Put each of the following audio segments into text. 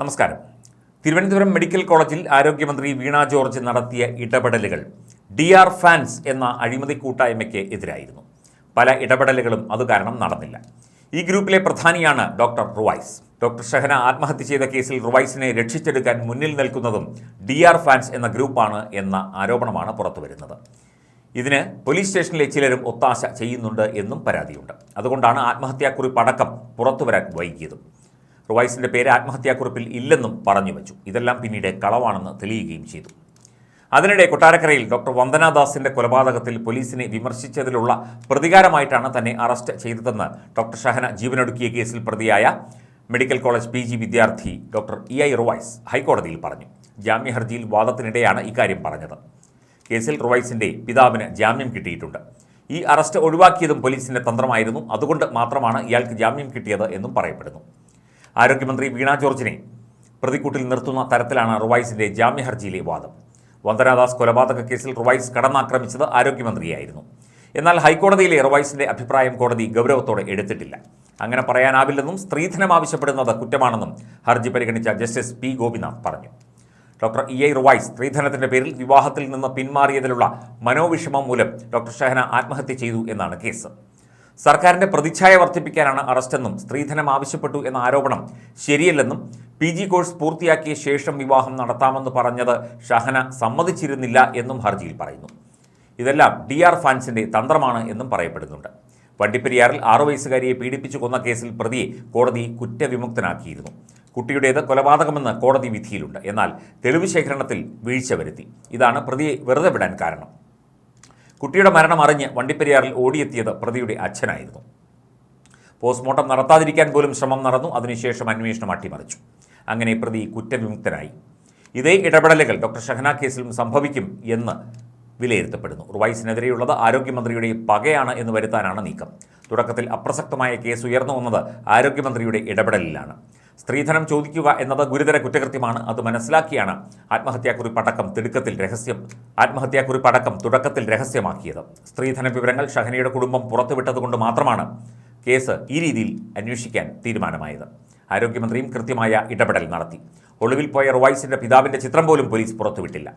നമസ്കാരം. തിരുവനന്തപുരം മെഡിക്കൽ കോളേജിൽ ആരോഗ്യമന്ത്രി വീണ ജോർജ് നടത്തിയ ഇടപെടലുകൾ ഡി ആർ ഫാൻസ് എന്ന അഴിമതി കൂട്ടായ്മയ്ക്ക് എതിരായിരുന്നു. പല ഇടപെടലുകളും അത് കാരണം നടന്നില്ല. ഈ ഗ്രൂപ്പിലെ പ്രധാനിയാണ് ഡോക്ടർ റുവൈസ്. ഡോക്ടർ ഷഹന ആത്മഹത്യ ചെയ്ത കേസിൽ റുവൈസിനെ രക്ഷിച്ചെടുക്കാൻ മുന്നിൽ നിൽക്കുന്നതും ഡി ആർ ഫാൻസ് എന്ന ഗ്രൂപ്പാണ് എന്ന ആരോപണമാണ് പുറത്തുവരുന്നത്. ഇതിന് പോലീസ് സ്റ്റേഷനിലെ ചിലരും ഒത്താശ ചെയ്യുന്നുണ്ട് എന്നും പരാതിയുണ്ട്. അതുകൊണ്ടാണ് ആത്മഹത്യാക്കുറിപ്പ് അടക്കം പുറത്തുവരാൻ വൈകിയതും. റുവൈസിന്റെ പേര് ആത്മഹത്യാക്കുറിപ്പിൽ ഇല്ലെന്നും പറഞ്ഞു വെച്ചു. ഇതെല്ലാം പിന്നീട് കളവാണെന്ന് തെളിയുകയും ചെയ്തു. അതിനിടെ കൊട്ടാരക്കരയിൽ ഡോക്ടർ വന്ദനാദാസിന്റെ കൊലപാതകത്തിൽ പോലീസിനെ വിമർശിച്ചതിലുള്ള പ്രതികാരമായിട്ടാണ് തന്നെ അറസ്റ്റ് ചെയ്തതെന്ന് ഡോക്ടർ ഷഹന ജീവനൊടുക്കിയ കേസിൽ പ്രതിയായ മെഡിക്കൽ കോളേജ് പി ജി വിദ്യാർത്ഥി ഡോക്ടർ ഇ ഐ റുവൈസ് ഹൈക്കോടതിയിൽ പറഞ്ഞു. ജാമ്യ ഹർജിയിൽ വാദത്തിനിടെയാണ് ഇക്കാര്യം പറഞ്ഞത്. കേസിൽ റുവൈസിന്റെ പിതാവിന് ജാമ്യം കിട്ടിയിട്ടുണ്ട്. ഈ അറസ്റ്റ് ഒഴിവാക്കിയതും പോലീസിന്റെ തന്ത്രമായിരുന്നു. അതുകൊണ്ട് മാത്രമാണ് ഇയാൾക്ക് ജാമ്യം കിട്ടിയത് എന്നും പറയപ്പെടുന്നു. ആരോഗ്യമന്ത്രി വീണ ജോർജിനെ പ്രതിക്കൂട്ടിൽ നിർത്തുന്ന തരത്തിലാണ് റുവൈസിന്റെ ജാമ്യ ഹർജിയിലെ വാദം. വന്ദനാദാസ് കൊലപാതക കേസിൽ റുവൈസ് കടന്നാക്രമിച്ചത് ആരോഗ്യമന്ത്രിയായിരുന്നു. എന്നാൽ ഹൈക്കോടതിയിലെ റുവൈസിന്റെ അഭിപ്രായം കോടതി ഗൗരവത്തോടെ എടുത്തിട്ടില്ല. അങ്ങനെ പറയാനാവില്ലെന്നും സ്ത്രീധനം ആവശ്യപ്പെടുന്നത് കുറ്റമാണെന്നും ഹർജി പരിഗണിച്ച ജസ്റ്റിസ് പി ഗോപിനാഥ് പറഞ്ഞു. ഡോക്ടർ ഇ ഐ റുവൈസ് സ്ത്രീധനത്തിന്റെ പേരിൽ വിവാഹത്തിൽ നിന്ന് പിന്മാറിയതിലുള്ള മനോവിഷമം മൂലം ഡോക്ടർ ഷഹന ആത്മഹത്യ ചെയ്തു എന്നാണ് കേസ്. സർക്കാരിന്റെ പ്രതിച്ഛായ വർദ്ധിപ്പിക്കാനാണ് അറസ്റ്റെന്നും സ്ത്രീധനം ആവശ്യപ്പെട്ടു എന്ന ആരോപണം ശരിയല്ലെന്നും പി ജി കോഴ്സ് പൂർത്തിയാക്കിയ ശേഷം വിവാഹം നടത്താമെന്ന് പറഞ്ഞത് ഷഹന സമ്മതിച്ചിരുന്നില്ല എന്നും ഹർജിയിൽ പറയുന്നു. ഇതെല്ലാം ഡി ആർ ഫാൻസിന്റെ തന്ത്രമാണ് എന്നും പറയപ്പെടുന്നുണ്ട്. വണ്ടിപ്പെരിയാറിൽ ആറു വയസ്സുകാരിയെ പീഡിപ്പിച്ചു കൊന്ന കേസിൽ പ്രതിയെ കോടതി കുറ്റവിമുക്തനാക്കിയിരുന്നു. കുട്ടിയുടേത് കൊലപാതകമെന്ന് കോടതി വിധിയിലുണ്ട്. എന്നാൽ തെളിവ് ശേഖരണത്തിൽ വീഴ്ച വരുത്തി. ഇതാണ് പ്രതിയെ വെറുതെ വിടാൻ കാരണം. കുട്ടിയുടെ മരണം അറിഞ്ഞ് വണ്ടിപ്പെരിയാറിൽ ഓടിയെത്തിയത് പ്രതിയുടെ അച്ഛനായിരുന്നു. പോസ്റ്റ്മോർട്ടം നടത്താതിരിക്കാൻ പോലും ശ്രമം നടന്നു. അതിനുശേഷം അന്വേഷണം അട്ടിമറിച്ചു. അങ്ങനെ പ്രതി കുറ്റവിമുക്തനായി. ഇതേ ഇടപെടലുകൾ ഡോക്ടർ ഷഹന കേസിലും സംഭവിക്കും എന്ന് വിലയിരുത്തപ്പെടുന്നു. റുവൈസിനെതിരെയുള്ളത് ആരോഗ്യമന്ത്രിയുടെ പകയാണ് എന്ന് വരുത്താനാണ് നീക്കം. തുടക്കത്തിൽ അപ്രസക്തമായ കേസ് ഉയർന്നു വന്നത് ആരോഗ്യമന്ത്രിയുടെ ഇടപെടലിലാണ്. സ്ത്രീധനം ചോദിക്കുക എന്നത് ഗുരുതര കുറ്റകൃത്യമാണ്. അത് മനസ്സിലാക്കിയാണ് ആത്മഹത്യാക്കുറിപ്പടക്കം തിടുക്കത്തിൽ രഹസ്യം ആത്മഹത്യാക്കുറിപ്പടക്കം തുടക്കത്തിൽ രഹസ്യമാക്കിയത്. സ്ത്രീധന വിവരങ്ങൾ ഷഹനയുടെ കുടുംബം പുറത്തുവിട്ടതുകൊണ്ട് മാത്രമാണ് കേസ് ഈ രീതിയിൽ അന്വേഷിക്കാൻ തീരുമാനമായത്. ആരോഗ്യമന്ത്രിയും കൃത്യമായ ഇടപെടൽ നടത്തി. ഒളിവിൽ പോയ റുവൈസിന്റെ പിതാവിന്റെ ചിത്രം പോലും പോലീസ് പുറത്തുവിട്ടില്ല.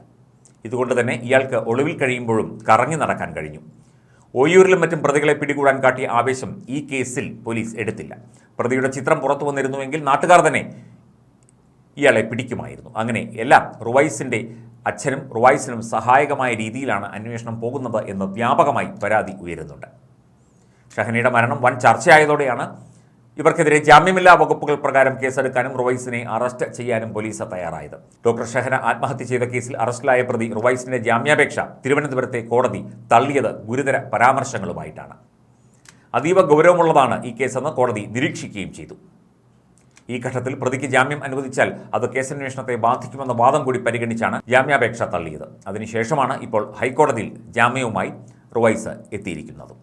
ഇതുകൊണ്ട് തന്നെ ഇയാൾക്ക് ഒളിവിൽ കഴിയുമ്പോഴും കറങ്ങി നടക്കാൻ കഴിഞ്ഞു. ഒയ്യൂരിലും മറ്റും പ്രതികളെ പിടികൂടാൻ കാട്ടിയ ആവേശം ഈ കേസിൽ പോലീസ് എടുത്തില്ല. പ്രതിയുടെ ചിത്രം പുറത്തു വന്നിരുന്നുവെങ്കിൽ നാട്ടുകാർ തന്നെ ഇയാളെ പിടിക്കുമായിരുന്നു. അങ്ങനെ എല്ലാം റുവൈസിന്റെ അച്ഛനും റുവൈസിനും സഹായകമായ രീതിയിലാണ് അന്വേഷണം പോകുന്നത് എന്ന് വ്യാപകമായി പരാതി ഉയരുന്നുണ്ട്. ഷഹനയുടെ മരണം വൻ ചർച്ചയായതോടെയാണ് ഇവർക്കെതിരെ ജാമ്യമില്ലാ വകുപ്പുകൾ പ്രകാരം കേസെടുക്കാനും റുവൈസിനെ അറസ്റ്റ് ചെയ്യാനും പോലീസ് തയ്യാറായത്. ഡോക്ടർ ഷഹന ആത്മഹത്യ ചെയ്ത കേസിൽ അറസ്റ്റിലായ പ്രതി റുവൈസിന്റെ ജാമ്യാപേക്ഷ തിരുവനന്തപുരത്തെ കോടതി തള്ളിയത് ഗുരുതര പരാമർശങ്ങളുമായിട്ടാണ്. അതീവ ഗൗരവമുള്ളതാണ് ഈ കേസെന്ന് കോടതി നിരീക്ഷിക്കുകയും ചെയ്തു. ഈ ഘട്ടത്തിൽ പ്രതിക്ക് ജാമ്യം അനുവദിച്ചാൽ അത് കേസന്വേഷണത്തെ ബാധിക്കുമെന്ന വാദം കൂടി പരിഗണിച്ചാണ് ജാമ്യാപേക്ഷ തള്ളിയത്. അതിനുശേഷമാണ് ഇപ്പോൾ ഹൈക്കോടതിയിൽ ജാമ്യവുമായി റുവൈസ് എത്തിയിരിക്കുന്നത്.